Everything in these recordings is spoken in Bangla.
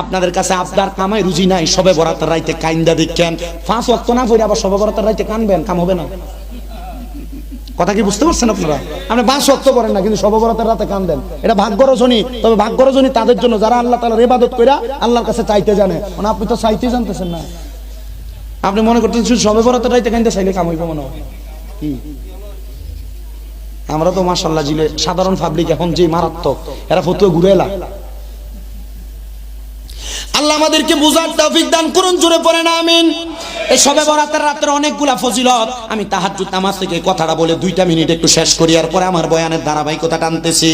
আপনাদের কাছে আপনার কামাই রুজি নাই, সবে বরাতের রাইতে কাইন্দা দেখেন। পাঁচ অক্ত না পড়ে আবার সবে বরাতের রাইতে কানবেন, কাম হবে না। কথা কি বুঝতে পারছেন আপনারা? আপনি পাঁচ অক্ত করেন না, কিন্তু সবে বরাতের রাতে কান্দেন এটা ভাগ্য রজনী, তবে ভাগ্য রজনী তাদের জন্য যারা আল্লাহ তালার ইবাদত করে আল্লাহর কাছে চাইতে জানে। মানে আপনি তো চাইতে জানতেছেন না। আপনি মনে করতেন শুধু সবে বরাতের রাইতে কাইন্দা চাইলে কাম হইব মনে হয়। কি? আমরা তো মাসাল্লাহ জিলে সাধারণ পাবলিক এখন যে মারাত্মক, এরা ফতুয়া ঘুরে এলা আল্লাহ আমাদেরকে বুঝার তৌফিক দান করুন, জোরে পড়ে না আমিন। এই সবে বরাতের রাতের অনেকগুলা ফজিলত। আমি তাহাজ্জুদ নামাজ থেকে কথাটা বলে দুইটা মিনিট একটু শেষ করি আর পরে আমার বয়ানের ধারাবাহিকতা টানতেছি।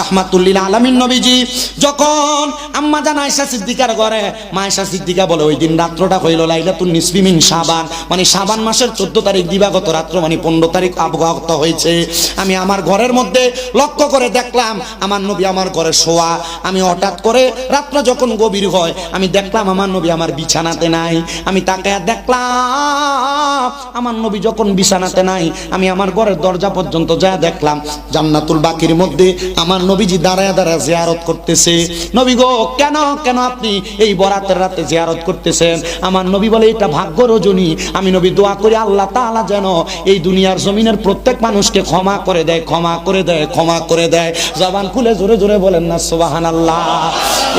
রাহমাতুল্লিল আলামিন নবীজি, যখন আম্মা জান আয়েশা সিদ্দিকার ঘরে, মা আয়েশা সিদ্দিকা বলে, ওই দিন রাত্রটা হইল লাইলাতুন নিসফি মিন শাবান। মানে শাবান মাসের 14 তারিখ দিবাগত রাত্র মানে 15 তারিখ অবগত হয়েছে। আমি আমার ঘরের মধ্যে লক্ষ্য করে দেখলাম, আমার নবী আমার ঘরে শোয়া। আমি হঠাৎ করে রাত্র যখন গভীর হয় আমি দেখলাম আমার নবী আমার বিছানাতে নাই। আমি তাকে দেখলাম, আমার নবী যখন বিছানাতে নাই, আমি আমার ঘরের দরজা পর্যন্ত যা দেখলাম, জান্নাতুল বাকির মধ্যে আমার নবীজি দাঁড়ায় দাঁড়ায় জিয়ারত করতেছে। নবী গো, কেন কেন আপনি এই বরাতের রাতে জিয়ারত করতেছেন? আমার নবী বলে, এটা ভাগ্য রজনী। আমি নবী দোয়া করি, আল্লাহ তাআলা যেন এই দুনিয়ার জমিনের প্রত্যেক মানুষকে ক্ষমা করে দেয়, ক্ষমা করে দেয়, ক্ষমা করে দেয়। জবান খুলে জোরে জোরে বলেন না, সুবহানাল্লাহ।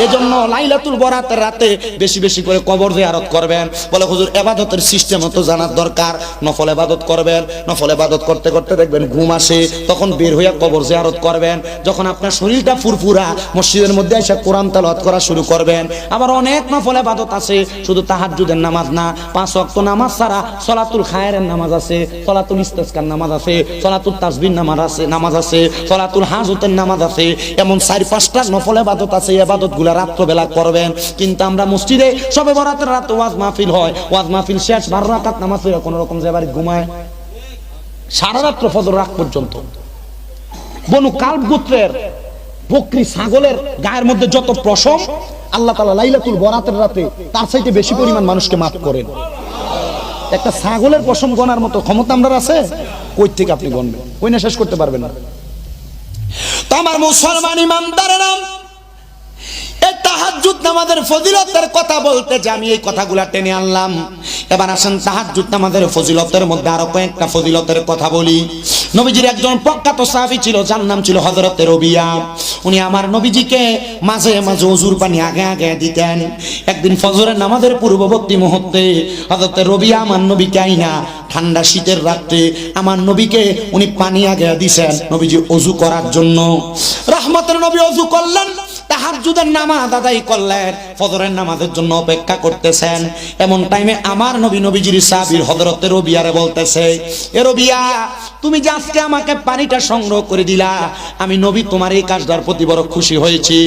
এজন্য লাইলাতুল বরাতের রাতে বেশি বেশি করে কবর জিয়ারত করবেন। বলে হুজুর, এবাদতের সিস্টেম তো জানার দরকার। নফল এবাদত করবেন, নফল এবাদত করতে করতে দেখবেন ঘুম আসে, তখন বের হইয়া কবর জিয়ারত করবেন। যখন আপনার শরীরটা ফুরফুরা, মসজিদের মধ্যে এসে কোরআন তেলাওয়াত করা শুরু করবেন। আবার অনেক নফল এবাদত আছে, শুধু তাহাজ্জুদের নামাজ না, পাঁচ ওয়াক্ত নামাজ ছাড়া সলাতুল খায়েরের নামাজ আছে, সলাতুল ইস্তেসকার নামাজ আছে, সলাতুল তাসবির নামাজ আছে নামাজ আছে, সলাতুল হাজতের নামাজ আছে। এমন চার পাঁচটা নফল এবাদত আছে এই এবাদতগুলা রাত্রবেলা করবেন। কিন্তু আমরা মসজিদে সবে বরাতের রাত ওয়াজ মাহফিল হয়। ওয়াজ মাহফিল শেষ, বারো রাকাত নামাজ পড়ে কোনো রকম যে বাড়ি ঘুমায়। সারা রাত্র ফজর রাত পর্যন্ত। বনু কাল্প গোত্রের বকরি ছাগলের গায়ের মধ্যে যত প্রসম আল্লাহ তালা লাইলাতুল বরাতের রাতে তার চাইতে বেশি পরিমাণ মানুষকে মাফ করেন। একটা ছাগলের পশম গনার মতো ক্ষমতা আমরা আছে? কই থেকে আপনি গণবেন? কই না শেষ করতে পারবেন না। তো আমার মুসলমান ইমানদারেরা তাহাজ্জুদ নামাজের ফজিলতের কথা বলতে যে আমি এই কথাগুলা টেনে আনলাম। এবার আসেন তাহাজ্জুদ নামাজের ফজিলতের মধ্যে আরও কয়েকটা ফজিলতের কথা বলি। নবীজির একজন প্রখ্যাত সাহাবী ছিল, যার নাম ছিল হযরতে রবিয়া। উনি আমার নবীজিকে মাঝে মাঝে অজুর পানি আগে আগে দিতেন। একদিন ফজরের নামাজের পূর্ববর্তী মুহূর্তে হযরতে রবিয়া আমার নবীকে আইনা ঠান্ডা শীতের রাত্রে আমার নবীকে উনি পানি আগে দিছেন নবীজি অজু করার জন্য। রহমতের নবী অজু করলেন। তাহাজ্জুদের নামাজ আদায় করলেন, ফজরের নামাজের জন্য অপেক্ষা করতেছেন। এমন টাইমে আমার নবী নবীজির সাহির হজরতের রবিয়ারে বলতেছে, এ রবিয়া, তুমি যে আজকে আমাকে পানিটা সংগ্রহ করে দিলা, আমি নবী তোমার এই কাজটার প্রতি বড় খুশি হয়েছি।